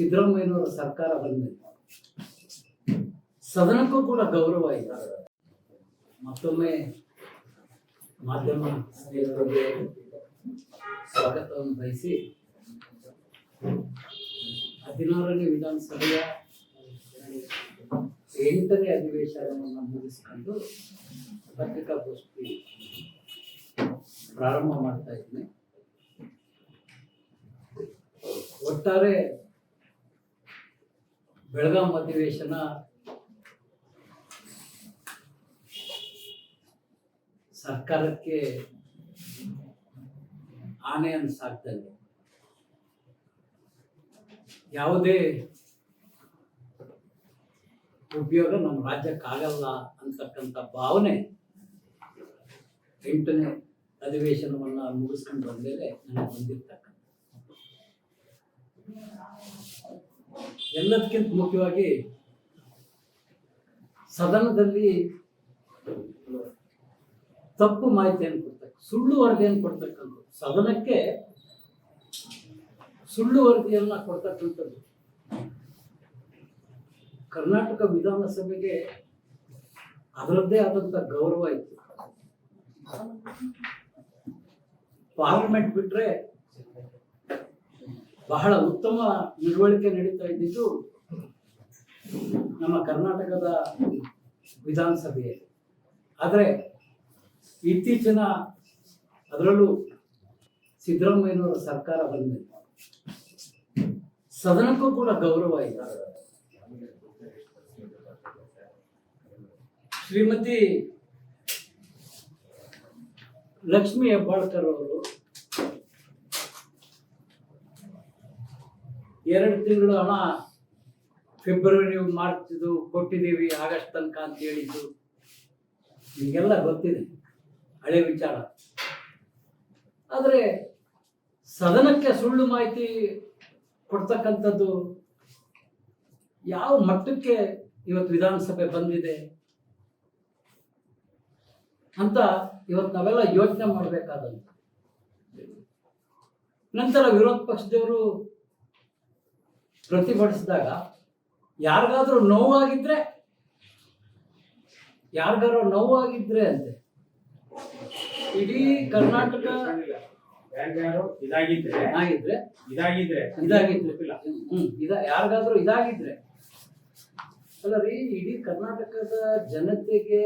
ಸಿದ್ದರಾಮಯ್ಯನವರ ಸರ್ಕಾರ ಬಂದಿದೆ ಸದನಕ್ಕೂ ಕೂಡ ಗೌರವ ಇಲ್ಲ ಮತ್ತೊಮ್ಮೆ ಮಾಧ್ಯಮ ಸ್ನೇಹಿತರಿಗೆ ಸ್ವಾಗತವನ್ನು ಬಯಸಿ ಹದಿನಾರನೇ ವಿಧಾನಸಭೆಯ ಎಂಟನೇ ಅಧಿವೇಶನವನ್ನು ಮುಗಿಸಿಕೊಂಡು ಪತ್ರಿಕಾಗೋಷ್ಠಿ ಪ್ರಾರಂಭ ಮಾಡ್ತಾ ಇದ್ದೀನಿ. ಒಟ್ಟಾರೆ ಬೆಳಗಾಂ ಅಧಿವೇಶನ ಸರ್ಕಾರಕ್ಕೆ ಆನೆಯನ್ನು ಸಾಕ್ತದೆ ಯಾವುದೇ ಉಪಯೋಗ ನಮ್ಮ ರಾಜ್ಯಕ್ಕಾಗಲ್ಲ ಅಂತಕ್ಕಂಥ ಭಾವನೆ ಎಂಟನೇ ಅಧಿವೇಶನವನ್ನು ಮುಗಿಸ್ಕೊಂಡು ಬಂದಮೇಲೆ ನನಗೆ ಬಂದಿರ್ತಕ್ಕಂಥ ಎಲ್ಲದಕ್ಕಿಂತ ಮುಖ್ಯವಾಗಿ ಸದನದಲ್ಲಿ ತಪ್ಪು ಮಾಹಿತಿಯನ್ನು ಕೊಡ್ತಕ್ಕ, ಸುಳ್ಳು ವರದಿಯನ್ನು ಕೊಡ್ತಕ್ಕಂಥದ್ದು. ಸದನಕ್ಕೆ ಸುಳ್ಳು ವರದಿಯನ್ನು ಕೊಡ್ತಕ್ಕಂಥದ್ದು. ಕರ್ನಾಟಕ ವಿಧಾನಸಭೆಗೆ ಅದರದ್ದೇ ಆದಂತ ಗೌರವ ಇತ್ತು. ಪಾರ್ಲಿಮೆಂಟ್ ಬಿಟ್ರೆ ಬಹಳ ಉತ್ತಮ ನಡವಳಿಕೆ ನಡೀತಾ ಇದ್ದಿದ್ದು ನಮ್ಮ ಕರ್ನಾಟಕದ ವಿಧಾನಸಭೆಯಲ್ಲಿ. ಆದರೆ ಇತ್ತೀಚಿನ ಅದರಲ್ಲೂ ಸಿದ್ದರಾಮಯ್ಯನವರ ಸರ್ಕಾರ ಬಂದಿದೆ. ಸದನಕ್ಕೂ ಕೂಡ ಗೌರವ ಇದೆ ಶ್ರೀಮತಿ ಲಕ್ಷ್ಮಿ ಹೆಬ್ಬಾಳ್ಕರ್ ಅವರು ಎರಡು ತಿಂಗಳು ಹಣ ಫೆಬ್ರವರಿ ಮಾರ್ಚ್ ಇದು ಕೊಟ್ಟಿದ್ದೀವಿ ಆಗಸ್ಟ್ ತನಕ ಅಂತ ಹೇಳಿದ್ದು. ನಿಮಗೆಲ್ಲ ಗೊತ್ತಿದೆ, ಹಳೆ ವಿಚಾರ. ಆದರೆ ಸದನಕ್ಕೆ ಸುಳ್ಳು ಮಾಹಿತಿ ಕೊಡ್ತಕ್ಕಂಥದ್ದು ಯಾವ ಮಟ್ಟಕ್ಕೆ ಇವತ್ತು ವಿಧಾನಸಭೆ ಬಂದಿದೆ ಅಂತ ಇವತ್ತು ನಾವೆಲ್ಲ ಯೋಚನೆ ಮಾಡಬೇಕಾದಂತ ನಂತರ ವಿರೋಧ ಪಕ್ಷದವರು ಪ್ರತಿಭಟಿಸಿದಾಗ ಯಾರಿಗಾದ್ರೂ ನೋವಾಗಿದ್ರೆ ಯಾರಿಗಾದ್ರೂ ನೋವಾಗಿದ್ರೆ ಅಂತೆ. ಇಡೀ ಕರ್ನಾಟಕ ಇದಾಗಿದ್ರೆ ಇದಾಗಿದ್ರೆ ಹ್ಮ್ ಇದ ಯಾರಿಗಾದ್ರೂ ಇದಾಗಿದ್ರೆ. ಅಲ್ಲ ರೀ ಇಡೀ ಕರ್ನಾಟಕದ ಜನತೆಗೆ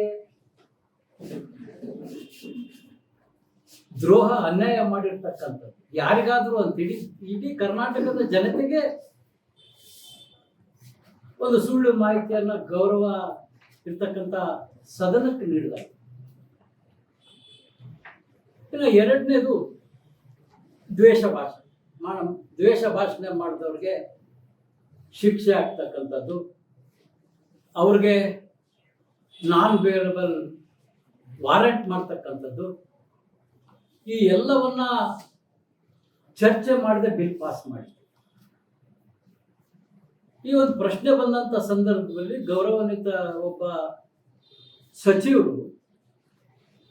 ದ್ರೋಹ ಅನ್ಯಾಯ ಮಾಡಿರ್ತಕ್ಕಂಥದ್ದು. ಯಾರಿಗಾದ್ರೂ ಅಂತ ಇಡೀ ಇಡೀ ಕರ್ನಾಟಕದ ಜನತೆಗೆ ಒಂದು ಸುಳ್ಳು ಮಾಹಿತಿಯನ್ನ ಗೌರವ ಇರ್ತಕ್ಕಂಥ ಸದನಕ್ಕೆ ನೀಡಲಾಗಿದೆ ಇನ್ನು ಎರಡನೇದು ದ್ವೇಷ ಭಾಷೆ ಮಾಡ ದ್ವೇಷ ಭಾಷಣ ಮಾಡಿದವ್ರಿಗೆ ಶಿಕ್ಷೆ ಆಗ್ತಕ್ಕಂಥದ್ದು. ಅವ್ರಿಗೆ ನಾನ್ ಬೇರಬಲ್ ವಾರೆಂಟ್ ಮಾಡ್ತಕ್ಕಂಥದ್ದು. ಈ ಎಲ್ಲವನ್ನ ಚರ್ಚೆ ಮಾಡದೆ ಬಿಲ್ ಪಾಸ್ ಮಾಡಿ. ಈ ಒಂದು ಪ್ರಶ್ನೆ ಬಂದಂತ ಸಂದರ್ಭದಲ್ಲಿ ಗೌರವಾನ್ವಿತ ಒಬ್ಬ ಸಚಿವರು,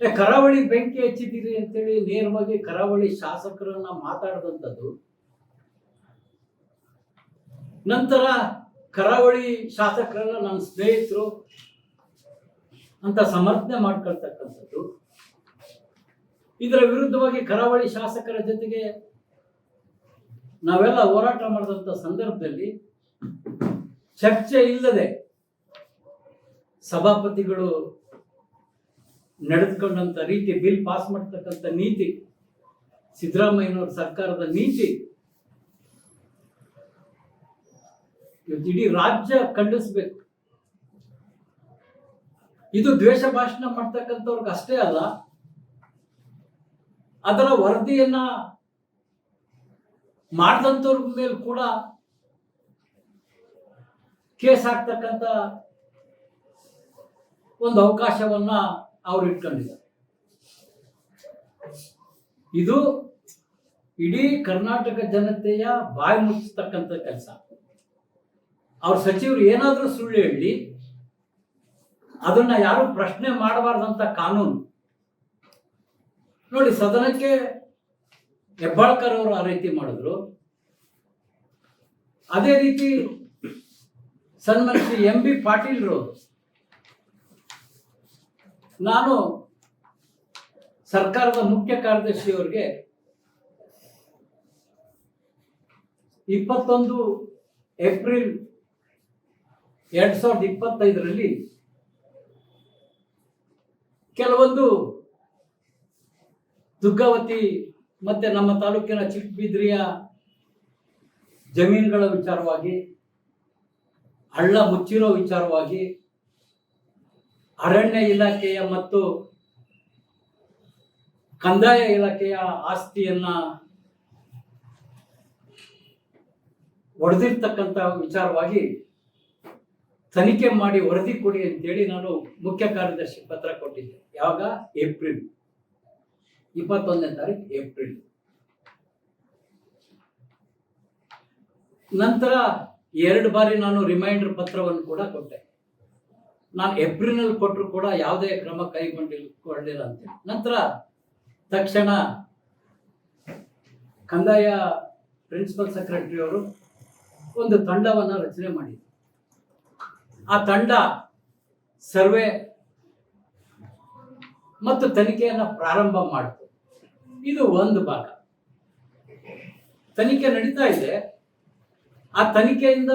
ಏ, ಕರಾವಳಿ ಬೆಂಕಿ ಹಚ್ಚಿದ್ದೀರಿ ಅಂತೇಳಿ ನೇರವಾಗಿ ಕರಾವಳಿ ಶಾಸಕರನ್ನ ಮಾತಾಡಿದಂಥದ್ದು ನಂತರ ಕರಾವಳಿ ಶಾಸಕರನ್ನ ನನ್ನ ಸ್ನೇಹಿತರು ಅಂತ ಸಮರ್ಥನೆ ಮಾಡ್ಕೊಳ್ತಕ್ಕಂಥದ್ದು. ಇದರ ವಿರುದ್ಧವಾಗಿ ಕರಾವಳಿ ಶಾಸಕರ ಜೊತೆಗೆ ನಾವೆಲ್ಲ ಹೋರಾಟ ಮಾಡಿದಂಥ ಸಂದರ್ಭದಲ್ಲಿ ಚರ್ಚೆ ಇಲ್ಲದೆ ಸಭಾಪತಿಗಳು ನಡೆದುಕೊಂಡಂತ ರೀತಿ ಬಿಲ್ ಪಾಸ್ ಮಾಡ್ತಕ್ಕಂಥ ನೀತಿ, ಸಿದ್ದರಾಮಯ್ಯನವ್ರ ಸರ್ಕಾರದ ನೀತಿ, ಇವತ್ತು ಇಡೀ ರಾಜ್ಯ ಖಂಡಿಸ್ಬೇಕು. ಇದು ದ್ವೇಷ ಭಾಷಣ ಮಾಡ್ತಕ್ಕಂಥವ್ರಿಗೆ ಅಷ್ಟೇ ಅಲ್ಲ, ಅದರ ವರದಿಯನ್ನ ಮಾಡಿದಂಥವ್ರ ಮೇಲೆ ಕೂಡ ಕೇಸ್ ಹಾಕ್ತಕ್ಕಂಥ ಒಂದು ಅವಕಾಶವನ್ನ ಅವ್ರು ಇಟ್ಕೊಂಡಿದ್ದಾರೆ. ಇದು ಇಡೀ ಕರ್ನಾಟಕ ಜನತೆಯ ಬಾಯಿ ಮುಚ್ಚಿಸ್ತಕ್ಕಂಥ ಕೆಲಸ. ಅವ್ರ ಸಚಿವರು ಏನಾದರೂ ಸುಳ್ಳು ಹೇಳಿ ಅದನ್ನ ಯಾರು ಪ್ರಶ್ನೆ ಮಾಡಬಾರ್ದಂತ ಕಾನೂನು. ನೋಡಿ, ಸದನಕ್ಕೆ ಹೆಬ್ಬಾಳ್ಕರ್ ಅವರು ಆ ರೀತಿ ಮಾಡಿದ್ರು. ಅದೇ ರೀತಿ ಸನ್ಮಾನಿಸಿ ಎಂ ಬಿ ಪಾಟೀಲ್ರು. ನಾನು ಸರ್ಕಾರದ ಮುಖ್ಯ ಕಾರ್ಯದರ್ಶಿಯವರಿಗೆ ಇಪ್ಪತ್ತೊಂದು ಏಪ್ರಿಲ್ ಎರಡ್ ಸಾವಿರದ ಇಪ್ಪತ್ತೈದರಲ್ಲಿ ಕೆಲವೊಂದು ದುಗ್ಗಾವತಿ ಮತ್ತೆ ನಮ್ಮ ತಾಲೂಕಿನ ಚಿಕ್ಕಬಿದ್ರಿಯ ಜಮೀನುಗಳ ವಿಚಾರವಾಗಿ ಹಳ್ಳ ಮುಚ್ಚಿರೋ ವಿಚಾರವಾಗಿ ಅರಣ್ಯ ಇಲಾಖೆಯ ಮತ್ತು ಕಂದಾಯ ಇಲಾಖೆಯ ಆಸ್ತಿಯನ್ನ ಒಡೆದಿರ್ತಕ್ಕಂಥ ವಿಚಾರವಾಗಿ ತನಿಖೆ ಮಾಡಿ ವರದಿ ಕೊಡಿ ಅಂತೇಳಿ ನಾನು ಮುಖ್ಯ ಕಾರ್ಯದರ್ಶಿ ಪತ್ರ ಕೊಟ್ಟಿದ್ದೆ. ಯಾವಾಗ? ಏಪ್ರಿಲ್ ಇಪ್ಪತ್ತೊಂದನೇ ತಾರೀಕು ಏಪ್ರಿಲ್. ನಂತರ ಎರಡು ಬಾರಿ ನಾನು ರಿಮೈಂಡರ್ ಪತ್ರವನ್ನು ಕೂಡ ಕೊಟ್ಟೆ. ನಾನು ಏಪ್ರಿಲ್ನಲ್ಲಿ ಕೊಟ್ಟರು ಕೂಡ ಯಾವುದೇ ಕ್ರಮ ಕೈಗೊಂಡಿಲ್ಲ ಅಂತ ನಂತರ ತಕ್ಷಣ ಕಂದಾಯ ಪ್ರಿನ್ಸಿಪಲ್ ಸೆಕ್ರೆಟರಿ ಅವರು ಒಂದು ತಂಡವನ್ನು ರಚನೆ ಮಾಡಿದ್ರು. ಆ ತಂಡ ಸರ್ವೆ ಮತ್ತು ತನಿಖೆಯನ್ನು ಪ್ರಾರಂಭ ಮಾಡಿತು. ಇದು ಒಂದು ಭಾಗ. ತನಿಖೆ ನಡೀತಾ ಇದೆ. ಆ ತನಿಖೆಯಿಂದ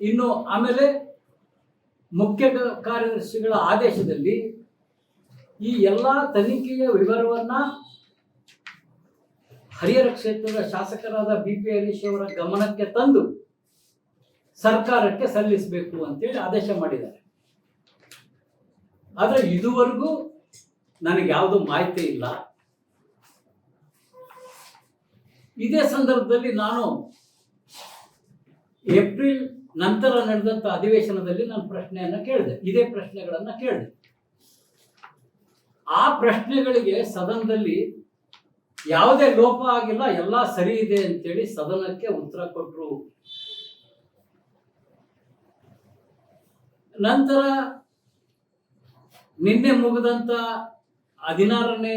ಇನ್ನು ಆಮೇಲೆ ಮುಖ್ಯ ಕಾರ್ಯದರ್ಶಿಗಳ ಆದೇಶದಲ್ಲಿ ಈ ಎಲ್ಲ ತನಿಖೆಯ ವಿವರವನ್ನ ಹರಿಹರ ಕ್ಷೇತ್ರದ ಶಾಸಕರಾದ ಬಿ ಪಿ ಹರೀಶ್ ಅವರ ಗಮನಕ್ಕೆ ತಂದು ಸರ್ಕಾರಕ್ಕೆ ಸಲ್ಲಿಸಬೇಕು ಅಂತೇಳಿ ಆದೇಶ ಮಾಡಿದ್ದಾರೆ. ಆದರೆ ಇದುವರೆಗೂ ನನಗೆ ಯಾವುದು ಮಾಹಿತಿ ಇಲ್ಲ. ಇದೇ ಸಂದರ್ಭದಲ್ಲಿ ನಾನು ಏಪ್ರಿಲ್ ನಂತರ ನಡೆದಂಥ ಅಧಿವೇಶನದಲ್ಲಿ ನಾನು ಪ್ರಶ್ನೆಯನ್ನ ಕೇಳಿದೆ. ಇದೇ ಪ್ರಶ್ನೆಗಳನ್ನ ಕೇಳಿದೆ. ಆ ಪ್ರಶ್ನೆಗಳಿಗೆ ಸದನದಲ್ಲಿ ಯಾವುದೇ ಲೋಪ ಆಗಿಲ್ಲ, ಎಲ್ಲ ಸರಿ ಇದೆ ಅಂತೇಳಿ ಸದನಕ್ಕೆ ಉತ್ತರ ಕೊಟ್ಟರು ನಂತರ ನಿನ್ನೆ ಮುಗಿದಂತ ಹದಿನಾರನೇ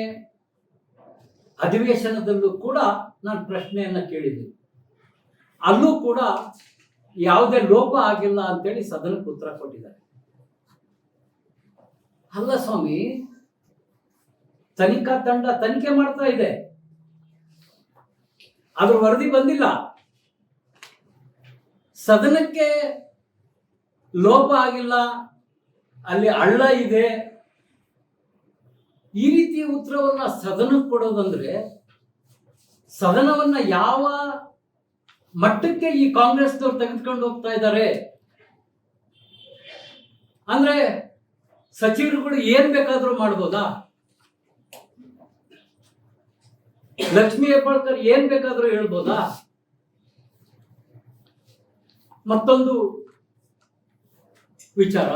ಅಧಿವೇಶನದಲ್ಲೂ ಕೂಡ ನಾನು ಪ್ರಶ್ನೆಯನ್ನ ಕೇಳಿದೆ ಅಲ್ಲೂ ಕೂಡ ಯಾವುದೇ ಲೋಪ ಆಗಿಲ್ಲ ಅಂತೇಳಿ ಸದನಕ್ಕೆ ಉತ್ತರ ಕೊಟ್ಟಿದ್ದಾರೆ. ಅಲ್ಲ ಸ್ವಾಮಿ, ತನಿಖಾ ತಂಡ ತನಿಖೆ ಮಾಡ್ತಾ ಇದೆ. ಅದ್ರ ವರದಿ ಬಂದಿಲ್ಲ. ಸದನಕ್ಕೆ ಲೋಪ ಆಗಿಲ್ಲ, ಅಲ್ಲಿ ಹಳ್ಳ ಇದೆ. ಈ ರೀತಿ ಉತ್ತರವನ್ನ ಸದನಕ್ಕೆ ಕೊಡೋದಂದ್ರೆ ಸದನವನ್ನ ಯಾವ ಮಟ್ಟಕ್ಕೆ ಈ ಕಾಂಗ್ರೆಸ್ನವ್ರು ತೆಗೆದುಕೊಂಡು ಹೋಗ್ತಾ ಇದ್ದಾರೆ. ಅಂದ್ರೆ ಸಚಿವರುಗಳು ಏನ್ ಬೇಕಾದ್ರೂ ಮಾಡ್ಬೋದಾ? ಲಕ್ಷ್ಮೀ ಹೆಬ್ಬಾಳ್ಕರ್ ಏನ್ ಬೇಕಾದ್ರೂ ಹೇಳ್ಬೋದಾ? ಮತ್ತೊಂದು ವಿಚಾರ.